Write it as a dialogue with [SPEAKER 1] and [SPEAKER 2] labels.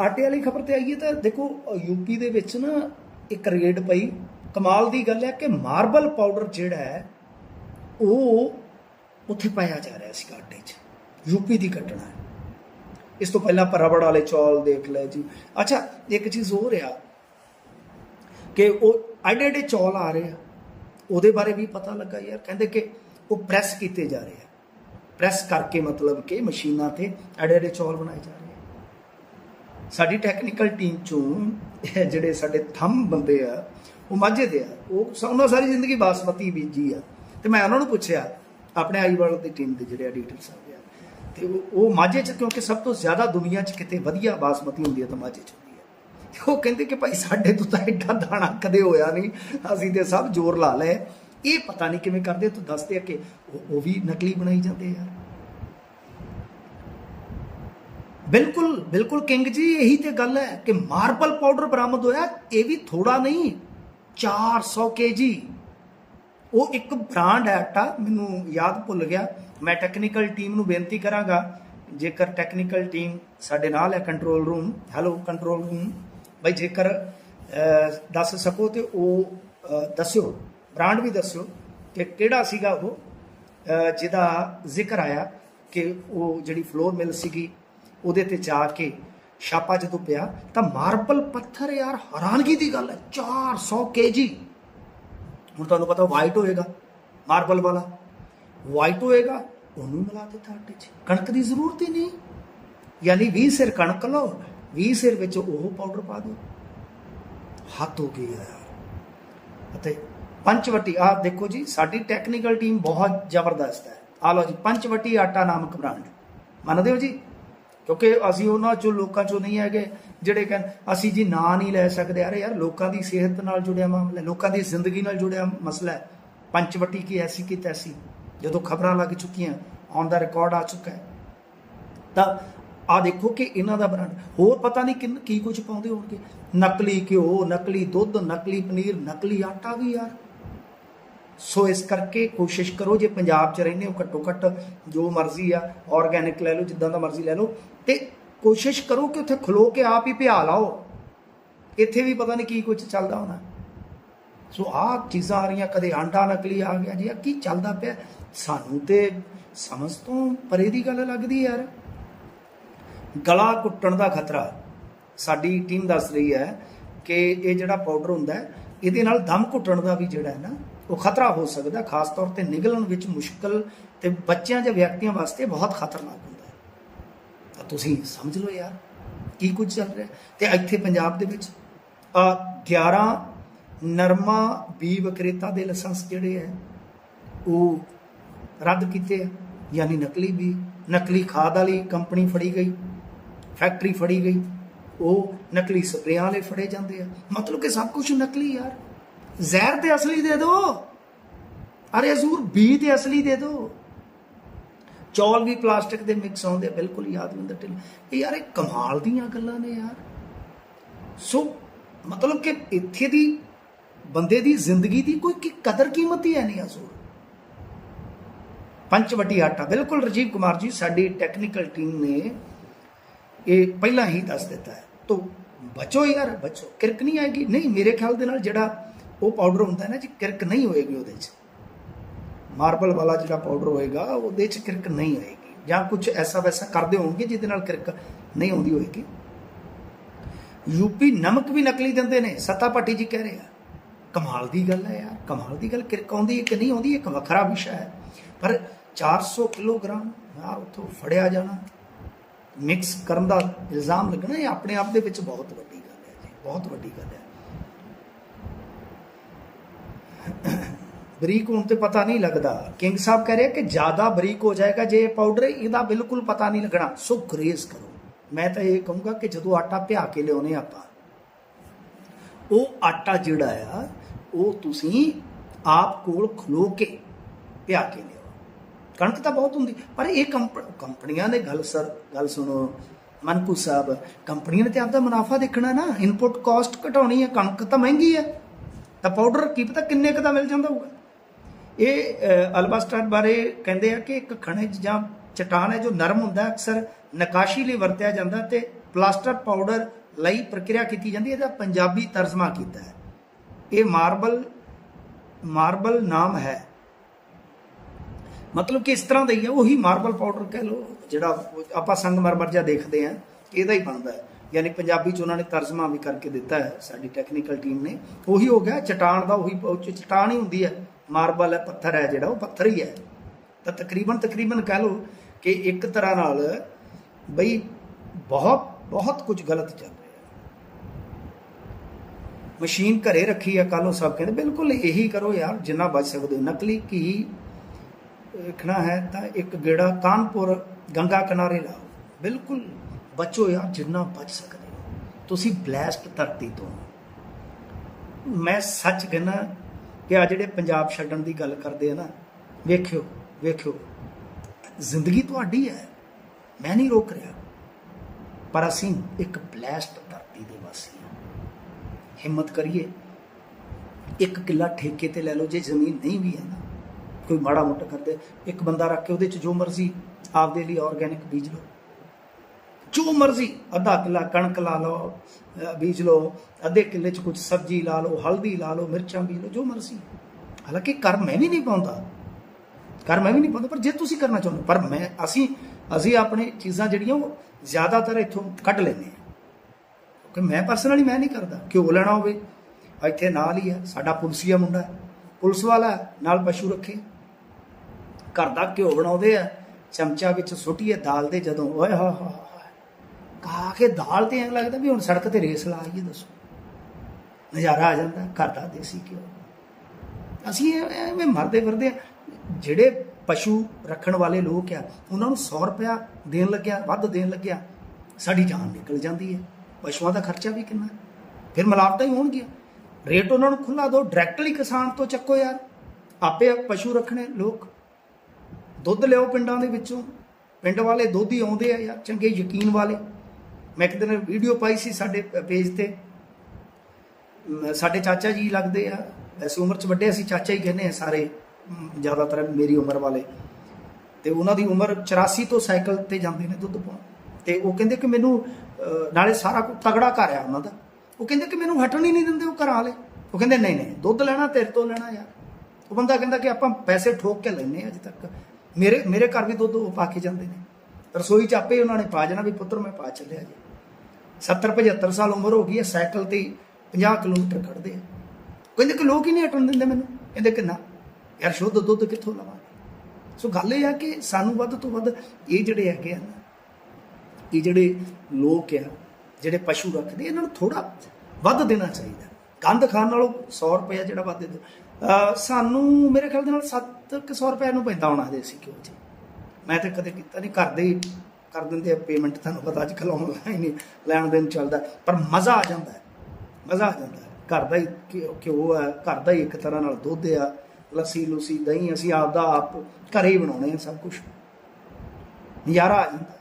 [SPEAKER 1] ਆਟੇ ਵਾਲੀ ਖਬਰ ਤੇ ਆਈਏ ਤਾਂ ਦੇਖੋ, ਯੂਪੀ ਦੇ ਵਿੱਚ ਨਾ ਇੱਕ ਰੇਡ ਪਈ। ਕਮਾਲ ਦੀ ਗੱਲ ਹੈ ਕਿ ਮਾਰਬਲ ਪਾਊਡਰ ਜਿਹੜਾ ਹੈ, ਉਹ ਉੱਥੇ ਪਾਇਆ ਜਾ ਰਿਹਾ ਸੀ ਆਟੇ 'ਚ। ਯੂਪੀ ਦੀ ਘਟਨਾ ਹੈ। ਇਸ ਤੋਂ ਪਹਿਲਾਂ ਆਪਾਂ ਰਬੜ ਵਾਲੇ ਚੌਲ ਦੇਖ ਲੈ ਜੀ। ਅੱਛਾ, ਇੱਕ ਚੀਜ਼ ਹੋ ਰਿਹਾ ਕਿ ਉਹ ਐਡੇ ਐਡੇ ਚੌਲ ਆ ਰਹੇ ਆ। ਉਹਦੇ ਬਾਰੇ ਵੀ ਪਤਾ ਲੱਗਾ ਯਾਰ। ਕਹਿੰਦੇ ਕਿ ਉਹ ਪ੍ਰੈਸ ਕੀਤੇ ਜਾ ਰਹੇ ਆ। ਪ੍ਰੈਸ ਕਰਕੇ ਮਤਲਬ ਕਿ ਮਸ਼ੀਨਾਂ ਤੇ ਐਡੇ ਐਡੇ ਚੌਲ ਬਣਾਏ ਜਾ ਰਹੇ ਸਾਡੀ ਟੈਕਨੀਕਲ ਟੀਮ ਚੋਂ ਜਿਹੜੇ ਸਾਡੇ ਥੰਮ ਬੰਦੇ ਆ, ਉਹ ਮਾਝੇ ਦੇ ਆ। ਉਹ ਉਹਨਾਂ ਸਾਰੀ ਜ਼ਿੰਦਗੀ ਬਾਸਮਤੀ ਬੀਜੀ ਆ। ਤੇ ਮੈਂ ਉਹਨਾਂ ਨੂੰ ਪੁੱਛਿਆ, ਆਪਣੇ ਆਈਵਾਲ ਦੀ ਟੀਮ ਦੇ ਜਿਹੜੇ ਐਡੀਟਰ ਸਾਹਿਬ ਆ, ਤੇ ਉਹ- ਮਾਝੇ ਚ ਕਿਉਂਕਿ ਸਭ ਤੋਂ ਜ਼ਿਆਦਾ ਦੁਨੀਆ ਚ ਕਿਤੇ ਵਧੀਆ ਬਾਸਮਤੀ ਹੁੰਦੀ ਹੈ ਤਾਂ ਮਾਝੇ ਚ ਹੁੰਦੀ ਹੈ ਤੇ ਉਹ ਕਹਿੰਦੇ ਕਿ ਭਾਈ ਸਾਡੇ ਤੋਂ ਤਾਂ ਐਡਾ ਦਾਣਾ ਕਦੇ ਹੋਇਆ ਨਹੀਂ, ਅਸੀਂ ਤੇ ਸਭ ਜ਼ੋਰ ਲਾ ਲਏ। ਇਹ ਪਤਾ ਨਹੀਂ ਕਿਵੇਂ ਕਰਦੇ, ਤੂੰ ਦੱਸਦੇ ਆ ਕਿ ਉਹ ਉਹ ਵੀ ਨਕਲੀ ਬਣਾਈ ਜਾਂਦੇ ਯਾਰ ਬਿਲਕੁਲ ਬਿਲਕੁਲ ਕਿੰਗ ਜੀ, ਇਹੀ ਤੇ ਗੱਲ ਹੈ ਕਿ ਮਾਰਬਲ ਪਾਊਡਰ ਬਰਾਮਦ ਹੋਇਆ, ਇਹ ਵੀ ਥੋੜਾ ਨਹੀਂ 400 ਕੇਜੀ ਉਹ ਇੱਕ ਬ੍ਰਾਂਡ ਹੈ ਆਟਾ, ਮੈਨੂੰ ਯਾਦ ਭੁੱਲ ਗਿਆ। ਮੈਂ ਟੈਕਨੀਕਲ ਟੀਮ ਨੂੰ ਬੇਨਤੀ ਕਰਾਂਗਾ, ਜੇਕਰ ਟੈਕਨੀਕਲ ਟੀਮ ਸਾਡੇ ਨਾਲ ਹੈ control room hello control room ਬਈ ਜੇਕਰ ਦੱਸ ਸਕੋ ਤੇ ਉਹ ਦੱਸਿਓ ਬ੍ਰਾਂਡ ਵੀ ਦੱਸਿਓ ਕਿ ਕਿਹੜਾ ਸੀਗਾ ਉਹ ਜਿਹਦਾ ਜ਼ਿਕਰ ਆਇਆ ਕਿ ਉਹ ਜਿਹੜੀ ਫਲੋਰ ਮਿਲ ਸੀਗੀ ਉਹਦੇ ਤੇ ਜਾ ਕੇ ਛਾਪਾ ਜਦੋਂ ਪਿਆ ਤਾਂ ਮਾਰਬਲ ਪੱਥਰ ਯਾਰ ਹੈਰਾਨਗੀ ਦੀ ਗੱਲ ਹੈ 400 ਕੇਜੀ। ਹੁਣ ਤੁਹਾਨੂੰ ਪਤਾ ਵਾਈਟ ਹੋਏਗਾ, ਮਾਰਬਲ ਵਾਲਾ। ਵਾਈਟ ਹੋਏਗਾ, ਉਹਨੂੰ ਮਿਲਾ ਦਿੱਤਾ ਆਟੇ 'ਚ। ਕਣਕ ਦੀ ਜ਼ਰੂਰਤ ਹੀ ਨਹੀਂ। ਯਾਨੀ 20 ਸਿਰ ਕਣਕ ਲਓ 20 ਸਿਰ ਵਿੱਚ ਉਹ ਪਾਊਡਰ ਪਾ ਦਿਓ। ਹੱਥ ਹੋ ਗਿਆ ਯਾਰ। ਅਤੇ ਪੰਚਵਟੀ, ਆਹ ਦੇਖੋ ਜੀ, ਸਾਡੀ ਟੈਕਨੀਕਲ ਟੀਮ ਬਹੁਤ ਜ਼ਬਰਦਸਤ ਹੈ। ਆ ਲਓ ਜੀ, ਪੰਚਵਟੀ ਆਟਾ ਨਾਮਕ ਬ੍ਰਾਂਡ ਮੰਨਦੇ ਹੋ ਜੀ? ਕਿਉਂਕਿ ਅਸੀਂ ਉਹਨਾਂ ਚੋਂ ਲੋਕਾਂ ਚੋਂ ਨਹੀਂ ਹੈਗੇ ਜਿਹੜੇ ਕਹਿੰਦੇ ਅਸੀਂ ਜੀ ਨਾਂ ਨਹੀਂ ਲੈ ਸਕਦੇ। ਅਰੇ ਯਾਰ, ਲੋਕਾਂ ਦੀ ਸਿਹਤ ਨਾਲ ਜੁੜਿਆ ਮਾਮਲਾ, ਲੋਕਾਂ ਦੀ ਜ਼ਿੰਦਗੀ ਨਾਲ ਜੁੜਿਆ ਮਸਲਾ ਹੈ। ਪੰਚਵਟੀ ਕੀ ਐਸੀ ਕੀ ਤੈਸੀ? ਜਦੋਂ ਖਬਰਾਂ ਲੱਗ ਚੁੱਕੀਆਂ ਔਨ ਦਾ ਰਿਕਾਰਡ ਆ ਚੁੱਕਾ ਹੈ। ਤਾਂ ਆ ਦੇਖੋ ਕਿ ਇਹਨਾਂ ਦਾ ਬ੍ਰਾਂਡ, ਹੋਰ ਪਤਾ ਨਹੀਂ ਕਿੰਨ, ਕੀ ਕੁਝ ਪਾਉਂਦੇ ਹੋਣਗੇ। ਨਕਲੀ ਘਿਓ, ਨਕਲੀ ਦੁੱਧ, ਨਕਲੀ ਪਨੀਰ, ਨਕਲੀ ਆਟਾ ਵੀ ਯਾਰ। ਸੋ ਇਸ ਕਰਕੇ ਕੋਸ਼ਿਸ਼ ਕਰੋ ਜੇ ਪੰਜਾਬ 'ਚ ਰਹਿੰਦੇ ਹੋ ਘੱਟੋ ਘੱਟ ਜੋ ਮਰਜ਼ੀ ਆ ਆਰਗੈਨਿਕ ਲੈ ਲਓ, ਜਿੱਦਾਂ ਦਾ ਮਰਜ਼ੀ ਲੈ ਲਓ। ਤੇ ਕੋਸ਼ਿਸ਼ ਕਰੋ ਕਿ ਉੱਥੇ ਖਲੋ ਕੇ ਆਪ ਹੀ ਭਿਆ ਲਾਓ। ਇੱਥੇ ਵੀ ਪਤਾ ਨਹੀਂ ਕੀ ਕੁਝ ਚੱਲਦਾ ਹੋਣਾ। ਸੋ ਆਹ ਚੀਜ਼ਾਂ ਆ ਰਹੀਆਂ, ਕਦੇ ਆਂਡਾ ਨਕਲੀ ਆ ਗਿਆ ਜੀ, ਆ ਕੀ ਚੱਲਦਾ ਪਿਆ? ਸਾਨੂੰ ਤੇ ਸਮਝ ਤੋਂ ਪਰੇ ਦੀ ਗੱਲ ਲੱਗਦੀ ਯਾਰ। ਗਲਾ ਕੁੱਟਣ ਦਾ ਖਤਰਾ ਸਾਡੀ ਟੀਮ ਦੱਸ ਰਹੀ ਹੈ ਕਿ ਇਹ ਜਿਹੜਾ ਪਾਊਡਰ ਹੁੰਦਾ ਇਹਦੇ ਨਾਲ ਦਮ ਘੁੱਟਣ ਦਾ ਵੀ ਜਿਹੜਾ ਹੈ ਨਾ ਉਹ ਖਤਰਾ ਹੋ ਸਕਦਾ, ਖਾਸ ਤੌਰ ਤੇ ਨਿਗਲਣ ਵਿੱਚ ਮੁਸ਼ਕਲ ਤੇ ਬੱਚਿਆਂ ਜਾਂ ਵਿਅਕਤੀਆਂ ਵਾਸਤੇ ਬਹੁਤ ਖਤਰਨਾਕ ਹੁੰਦਾ ਹੈ। ਤਾਂ ਤੁਸੀਂ ਸਮਝ ਲਓ ਯਾਰ, ਕੀ ਕੁਝ ਚੱਲ ਰਿਹਾ। ਤੇ ਇੱਥੇ ਪੰਜਾਬ ਦੇ ਵਿੱਚ, ਆ 11 ਨਰਮਾ ਬੀ ਵਿਕਰੇਤਾ ਦੇ ਲਾਇਸੈਂਸ ਜਿਹੜੇ ਹੈ, ਉਹ ਰੱਦ ਕੀਤੇ ਆ। ਯਾਨੀ ਨਕਲੀ ਵੀ ਨਕਲੀ ਖਾਦ ਵਾਲੀ ਕੰਪਨੀ ਫੜੀ ਗਈ, ਫੈਕਟਰੀ ਫੜੀ ਗਈ, ਉਹ ਨਕਲੀ ਸਪਰੇਆਂ ਵਾਲੇ ਫੜੇ ਜਾਂਦੇ ਆ। ਮਤਲਬ ਕਿ ਸਭ ਕੁਝ ਨਕਲੀ ਯਾਰ। ਜ਼ਹਿਰ ਤੇ ਅਸਲੀ ਦੇ ਦਿਓ ਅਰੇ ਹਜ਼ੂਰ ਬੀ ਤੇ ਅਸਲੀ ਦੇ ਦਿਓ ਚੌਲ ਵੀ ਪਲਾਸਟਿਕ ਦੇ ਮਿਕਸ ਆਉਂਦੇ ਆ, ਬਿਲਕੁਲ ਯਾਦਵਿੰਦਰ ਢਿੱਲ ਇਹ ਯਾਰ ਇਹ ਕਮਾਲ ਦੀਆਂ ਗੱਲਾਂ ਨੇ ਯਾਰ ਸੋ ਮਤਲਬ ਕਿ ਇੱਥੇ ਦੀ ਬੰਦੇ ਦੀ ਜ਼ਿੰਦਗੀ ਦੀ ਕੋਈ ਕੀ ਕਦਰ ਕੀਮਤ ਹੀ ਹੈ ਨਹੀਂ ਹਜ਼ੂਰ ਪੰਚਵਟੀ ਆਟਾ ਬਿਲਕੁਲ ਰਜੀਵ ਕੁਮਾਰ ਜੀ ਸਾਡੀ ਟੈਕਨੀਕਲ ਟੀਮ ਨੇ ਇਹ ਪਹਿਲਾਂ ਹੀ ਦੱਸ ਦਿੱਤਾ ਹੈ ਤੋ ਬਚੋ ਯਾਰ ਬਚੋ ਕਿਰਕ ਨਹੀਂ ਆਏਗੀ ਨਹੀਂ ਮੇਰੇ ਖਿਆਲ ਦੇ ਨਾਲ ਜਿਹੜਾ ਉਹ ਪਾਊਡਰ ਹੁੰਦਾ ਹੈ ਨਾ ਜੀ, ਕਿਰਕ ਨਹੀਂ ਹੋਏਗੀ ਉਹਦੇ 'ਚ। ਮਾਰਬਲ ਵਾਲਾ ਜਿਹੜਾ ਪਾਊਡਰ ਹੋਏਗਾ, ਉਹਦੇ 'ਚ ਕਿਰਕ ਨਹੀਂ ਹੋਏਗੀ ਜਾਂ ਕੁਝ ਐਸਾ ਵੈਸਾ ਕਰਦੇ ਹੋਣਗੇ ਜਿਹਦੇ ਨਾਲ ਕਿਰਕ ਨਹੀਂ ਆਉਂਦੀ ਹੋਏਗੀ। ਯੂਪੀ ਨਮਕ ਵੀ ਨਕਲੀ ਦਿੰਦੇ ਨੇ, ਸੱਤਾ ਪੱਟੀ ਜੀ ਕਹਿ ਰਹੇ। ਆ ਕਮਾਲ ਦੀ ਗੱਲ ਹੈ ਯਾਰ, ਕਮਾਲ ਦੀ ਗੱਲ, ਕਿਰਕ ਆਉਂਦੀ ਹੈ ਕਿ ਨਹੀਂ ਆਉਂਦੀ, ਇੱਕ ਵੱਖਰਾ ਵਿਸ਼ਾ ਹੈ। ਪਰ 400 ਕਿਲੋਗ੍ਰਾਮ, ਯਾਰ ਉੱਥੋਂ ਫੜਿਆ ਜਾਣਾ। ਮਿਕਸ ਕਰਨ ਦਾ ਇਲਜ਼ਾਮ ਲੱਗਣਾ, ਇਹ ਆਪਣੇ ਆਪ ਦੇ ਵਿੱਚ ਬਹੁਤ ਵੱਡੀ ਗੱਲ ਹੈ ਜੀ, ਬਹੁਤ ਵੱਡੀ ਗੱਲ ਹੈ। ਬਰੀਕ ਹੋਣ ਤੇ ਪਤਾ ਨਹੀਂ ਲੱਗਦਾ। ਕਿੰਗ ਸਾਹਿਬ ਕਹਿ ਰਹੇ ਕਿ ਜ਼ਿਆਦਾ ਬਰੀਕ ਹੋ ਜਾਏਗਾ ਜੇ ਇਹ ਪਾਊਡਰ ਇਹਦਾ ਬਿਲਕੁਲ ਪਤਾ ਨਹੀਂ ਲੱਗਣਾ। ਸੋ ਗ੍ਰੇਸ ਕਰੋ। ਮੈਂ ਤਾਂ ਇਹ ਕਹੂੰਗਾ ਕਿ ਜਦੋਂ ਆਟਾ ਭਿਆ ਕੇ ਲਿਆਉਨੇ ਆਪਾਂ, ਉਹ ਆਟਾ ਜਿਹੜਾ ਆ, ਉਹ ਤੁਸੀਂ ਆਪ ਕੋਲ ਖਲੋ ਕੇ ਭਿਆ ਕੇ ਲਿਆਓ। ਕਣਕ ਤਾਂ ਬਹੁਤ ਹੁੰਦੀ, ਪਰ ਇਹ ਕੰਪ- ਕੰਪਨੀਆਂ ਦੇ ਗੱਲ ਸਰ, ਗੱਲ ਸੁਣੋ। ਮਨਕੂ ਸਾਹਿਬ, ਕੰਪਨੀਆਂ ਨੇ ਤੇ ਆਪਦਾ ਮੁਨਾਫਾ ਦੇਖਣਾ ਨਾ। ਇਨਪੁਟ ਕਾਸਟ ਘਟਾਉਣੀ ਹੈ ਕਣਕ ਤਾਂ ਮਹਿੰਗੀ ਹੈ ਤਾਂ ਪਾਊਡਰ ਕੀ ਪਤਾ ਕਿੰਨੇ ਕੁ ਦਾ ਮਿਲ ਜਾਂਦਾ ਹੋਊਗਾ। ਇਹ ਅ, ਬਾਰੇ ਕਹਿੰਦੇ ਆ ਕਿ ਇੱਕ ਖਣਿਜ ਜਾਂ ਚਟਾਨ ਹੈ ਜੋ ਨਰਮ ਹੁੰਦਾ ਅਕਸਰ ਨਕਾਸ਼ੀ ਲਈ ਵਰਤਿਆ ਜਾਂਦਾ ਤੇ ਪਲਾਸਟਰ ਪਾਊਡਰ ਲਈ ਪ੍ਰਕਿਰਿਆ ਕੀਤੀ ਜਾਂਦੀ ਹੈ ਇਹਦਾ ਪੰਜਾਬੀ ਤਰਜਮਾ ਕੀਤਾ ਹੈ। ਇਹ ਮਾਰਬਲ ਮਾਰਬਲ ਨਾਮ ਹੈ। ਮਤਲਬ ਕਿ ਇਸ ਤਰ੍ਹਾਂ ਦਾ ਹੀ ਹੈ ਉਹੀ ਮਾਰਬਲ ਪਾਊਡਰ ਕਹਿ ਲਓ ਜਿਹੜਾ ਆਪਾਂ ਸੰਗਮਰਮਰ ਜਿਹਾ ਦੇਖਦੇ ਆ ਇਹਦਾ ਹੀ ਬਣਦਾ ਹੈ। ਯਾਨੀ ਪੰਜਾਬੀ ਚ ਉਹਨਾਂ ਨੇ ਤਰਜਮਾ ਵੀ ਕਰਕੇ ਦਿੱਤਾ ਹੈ ਸਾਡੀ ਟੈਕਨੀਕਲ ਟੀਮ ਨੇ। ਉਹੀ ਹੋ ਗਿਆ ਚਟਾਨ ਦਾ ਉਹੀ ਉਹ ਚਟਾਨ ਹੀ ਹੁੰਦੀ ਹੈ। ਮਾਰਬਲ ਹੈ, ਪੱਥਰ ਹੈ ਜਿਹੜਾ, ਉਹ ਪੱਥਰ ਹੀ ਹੈ। ਤਾਂ ਤਕਰੀਬਨ ਤਕਰੀਬਨ ਕਹਿ ਲਓ ਕਿ ਇੱਕ ਤਰ੍ਹਾਂ ਨਾਲ ਬਈ ਬਹੁਤ ਬਹੁਤ ਕੁਝ ਗਲਤ ਚੱਲ ਰਿਹਾ। ਮਸ਼ੀਨ ਘਰੇ ਰੱਖੀ ਆ ਕੱਲ ਉਹ ਸਭ ਕਹਿੰਦੇ, ਬਿਲਕੁਲ ਇਹੀ ਕਰੋ ਯਾਰ, ਜਿੰਨਾ ਬਚ ਸਕਦੇ ਹੋ। ਨਕਲੀ ਘੀ ਰੱਖਣਾ ਹੈ ਤਾਂ ਇੱਕ ਗੇੜਾ ਕਾਨਪੁਰ ਗੰਗਾ ਕਿਨਾਰੇ ਲਾਓ। ਬਿਲਕੁਲ ਬਚੋ ਯਾਰ, ਜਿੰਨਾ ਬਚ ਸਕਦੇ ਹੋ। ਤੁਸੀਂ ਬਲੈਸਟ ਧਰਤੀ ਤੋਂ। ਮੈਂ ਸੱਚ ਕਹਿੰਦਾ ਕਿ ਆ ਜਿਹੜੇ ਪੰਜਾਬ ਛੱਡਣ ਦੀ ਗੱਲ ਕਰਦੇ ਆ ਨਾ, ਵੇਖਿਓ ਵੇਖਿਓ। ਜ਼ਿੰਦਗੀ ਤੁਹਾਡੀ ਹੈ, ਮੈਂ ਨਹੀਂ ਰੋਕ ਰਿਹਾ। ਪਰ ਅਸੀਂ ਇੱਕ ਬਲੈਸਟ ਧਰਤੀ ਦੇ ਵਾਸੀ ਹਾਂ। ਹਿੰਮਤ ਕਰੀਏ, ਇੱਕ ਕਿੱਲਾ ਠੇਕੇ ਤੇ ਲੈ ਲਓ, ਜੇ ਜ਼ਮੀਨ ਨਹੀਂ ਵੀ ਹੈ ਨਾ, ਕੋਈ ਮਾੜਾ ਮੋਟਾ ਕਰਦੇ, ਇੱਕ ਬੰਦਾ ਰੱਖ ਕੇ ਉਹਦੇ ਚ ਜੋ ਮਰਜ਼ੀ, ਆਪਦੇ ਲਈ ਆਰਗੈਨਿਕ ਬੀਜ ਲਓ। ਜੋ ਮਰਜ਼ੀ ਅੱਧਾ ਕਿੱਲਾ ਕਣਕ ਲਾ ਲਓ ਬੀਜ ਲਓ, ਅੱਧੇ ਕਿੱਲੇ ਚ ਕੁਝ ਸਬਜ਼ੀ ਲਾ ਲਓ, ਹਲਦੀ ਲਾ ਲਓ, ਮਿਰਚਾਂ ਬੀਜ ਲਓ, ਜੋ ਮਰਜ਼ੀ। ਹਾਲਾਂਕਿ ਕਰ ਮੈਂ ਵੀ ਨਹੀਂ ਪਾਉਂਦਾ। ਕਰ ਮੈਂ ਵੀ ਨਹੀਂ ਪਾਉਂਦਾ, ਪਰ ਜੇ ਤੁਸੀਂ ਕਰਨਾ ਚਾਹੁੰਦੇ ਪਰ ਮੈਂ, ਅਸੀਂ ਅਸੀਂ ਆਪਣੇ ਚੀਜ਼ਾਂ ਜਿਹੜੀਆਂ ਉਹ ਜ਼ਿਆਦਾਤਰ ਇੱਥੋਂ ਕੱਢ ਲੈਂਦੇ ਹਾਂ। ਕਿਉਂਕਿ ਮੈਂ ਪਰਸਨਲੀ ਮੈਂ ਨਹੀਂ ਕਰਦਾ, ਘਿਓ ਲੈਣਾ ਹੋਵੇ, ਇੱਥੇ ਨਾਲ ਹੀ ਹੈ, ਸਾਡਾ ਪੁਲਸੀਆ ਮੁੰਡਾ ਪੁਲਿਸ ਵਾਲਾ ਨਾਲ ਪਸ਼ੂ ਰੱਖੇ। ਘਰ ਦਾ ਘਿਓ ਬਣਾਉਂਦੇ ਆ, ਚਮਚਾ ਵਿੱਚ ਸੁੱਟੀਏ, ਦਾਲ ਦੇ ਜਦੋਂ, ਓਏ ਹਾ ਹਾ। ਹਾ ਕੇ ਦਾਲ ਤੇ ਐਂ ਲੱਗਦਾ ਵੀ ਹੁਣ ਸੜਕ ਤੇ ਰੇਸ ਲਾ ਆਈਏ, ਦੱਸੋ। ਨਜ਼ਾਰਾ ਆ ਜਾਂਦਾ, ਘਰ ਦਾ ਦੇਸੀ ਘਿਓ। ਅਸੀਂ ਐਵੇਂ ਮਰਦੇ ਫਿਰਦੇ ਆ। ਜਿਹੜੇ ਪਸ਼ੂ ਰੱਖਣ ਵਾਲੇ ਲੋਕ ਆ, ਉਹਨਾਂ ਨੂੰ 100 ਰੁਪਇਆ ਦੇਣ ਲੱਗਿਆ, ਵੱਧ ਦੇਣ ਲੱਗਿਆ, ਸਾਡੀ ਜਾਨ ਨਿਕਲ ਜਾਂਦੀ ਹੈ ਪਸ਼ੂਆਂ ਦਾ ਖਰਚਾ ਵੀ ਕਿੰਨਾ? ਫਿਰ ਮਿਲਾਵਟਾਂ ਹੀ ਹੋਣਗੀਆਂ। ਰੇਟ ਉਹਨਾਂ ਨੂੰ ਖੁੱਲਾ ਦਿਓ ਡਾਇਰੈਕਟਲੀ ਕਿਸਾਨ ਤੋਂ ਚੱਕੋ ਯਾਰ। ਆਪੇ ਪਸ਼ੂ ਰੱਖਣੇ ਲੋਕ। ਦੁੱਧ ਲਿਓ ਪਿੰਡਾਂ ਦੇ ਵਿੱਚੋਂ। ਪਿੰਡ ਵਾਲੇ ਦੁੱਧ ਹੀ ਆਉਂਦੇ ਆ ਯਾਰ, ਚੰਗੇ ਯਕੀਨ ਵਾਲੇ। ਮੈਂ ਇੱਕ ਦਿਨ ਵੀਡੀਓ ਪਾਈ ਸੀ ਸਾਡੇ ਪੇਜ ਤੇ। ਸਾਡੇ ਚਾਚਾ ਜੀ ਲੱਗਦੇ ਆ। ਵੈਸੇ ਉਮਰ ਚ ਵੱਡੇ ਅਸੀਂ ਚਾਚਾ ਹੀ ਕਹਿੰਦੇ ਆ ਸਾਰੇ ਜ਼ਿਆਦਾਤਰ ਮੇਰੀ ਉਮਰ ਵਾਲੇ। ਤੇ ਉਹਨਾਂ ਦੀ ਉਮਰ 84 ਤੋਂ ਸਾਈਕਲ ਤੇ ਜਾਂਦੇ ਨੇ ਦੁੱਧ ਪਾਉਣ। ਤੇ ਉਹ ਕਹਿੰਦੇ ਕਿ ਮੈਨੂੰ ਨਾਲੇ ਸਾਰਾ ਕੁਝ ਤਗੜਾ ਘਰ ਆ ਉਹਨਾਂ ਦਾ। ਉਹ ਕਹਿੰਦੇ ਕਿ ਮੈਨੂੰ ਹਟਣ ਹੀ ਨਹੀਂ ਦਿੰਦੇ ਉਹ ਘਰਾਂ ਵਾਲੇ। ਉਹ ਕਹਿੰਦੇ, ਨਹੀਂ ਨਹੀਂ, ਦੁੱਧ ਲੈਣਾ, ਤੇਰੇ ਤੋਂ ਲੈਣਾ ਯਾਰ। ਉਹ ਬੰਦਾ ਕਹਿੰਦਾ ਕਿ ਆਪਾਂ ਪੈਸੇ ਠੋਕ ਕੇ ਲੈਨੇ ਅੱਜ ਤੱਕ। ਮੇਰੇ ਮੇਰੇ ਘਰ ਵੀ ਦੁੱਧ ਉਹ ਪਾ ਕੇ ਜਾਂਦੇ ਨੇ। ਰਸੋਈ ਚ ਆਪੇ ਉਹਨਾਂ ਨੇ ਪਾ ਜਾਣਾ ਵੀ ਪੁੱਤਰ ਮੈਂ ਪਾ ਚੱਲਿਆ ਜੀ। 70 75 ਸਾਲ ਉਮਰ ਹੋ ਗਈ ਹੈ, ਸਾਈਕਲ ਤੇ ਹੀ 50 ਕਿਲੋਮੀਟਰ ਕੱਢਦੇ ਆ। ਕਹਿੰਦੇ ਕਿ ਲੋਕ ਹੀ ਨਹੀਂ ਹਟਣ ਦਿੰਦੇ ਮੈਨੂੰ। ਕਹਿੰਦੇ ਕਿ ਨਾ, ਯਾਰ ਸ਼ੁੱਧ ਦੁੱਧ ਕਿੱਥੋਂ ਲਵਾਂਗੇ? ਸੋ ਗੱਲ ਇਹ ਆ ਕਿ ਸਾਨੂੰ ਵੱਧ ਤੋਂ ਵੱਧ ਇਹ ਜਿਹੜੇ ਹੈਗੇ ਆ ਨਾ, ਇਹ ਜਿਹੜੇ ਲੋਕ ਆ, ਜਿਹੜੇ ਪਸ਼ੂ ਰੱਖਦੇ, ਇਹਨਾਂ ਨੂੰ ਥੋੜਾ ਵੱਧ ਦੇਣਾ ਚਾਹੀਦਾ। ਗੰਦ ਖਾਣ ਨਾਲੋਂ 100 ਰੁਪਏ ਜਿਹੜਾ ਵੱਧ ਦੇ ਦਿਓ। ਸਾਨੂੰ ਮੇਰੇ ਖਿਆਲ ਦੇ ਨਾਲ 700 ਰੁਪਏ ਨੂੰ ਪੈਂਦਾ ਹੋਣਾ ਦੇਸੀ ਕਿਉਂ ਜੀ? ਮੈਂ ਤਾਂ ਕਦੇ ਕੀਤਾ ਨਹੀਂ ਕਰਦੇ ਹੀ ਕਰ ਦਿੰਦੇ ਆ ਪੇਮੈਂਟ ਤੁਹਾਨੂੰ ਪਤਾ ਅੱਜ ਕੱਲ੍ਹ ਆਨਲਾਈਨ ਹੀ ਲੈਣ ਦੇਣ ਚੱਲਦਾ। ਪਰ ਮਜ਼ਾ ਆ ਜਾਂਦਾ ਹੈ। ਮਜ਼ਾ ਆ ਜਾਂਦਾ ਹੈ। ਘਰ ਦਾ ਹੀ ਘਿਓ- ਘਿਓ ਹੈ, ਘਰ ਦਾ ਹੀ ਇੱਕ ਤਰ੍ਹਾਂ ਨਾਲ ਦੁੱਧ ਆ, ਲੱਸੀ, ਲੂਸੀ, ਦਹੀਂ ਅਸੀਂ ਆਪਦਾ ਆਪ ਘਰੇ ਹੀ ਬਣਾਉਣੇ ਆ ਸਭ ਕੁਝ ਨਜ਼ਾਰਾ ਆ ਜਾਂਦਾ।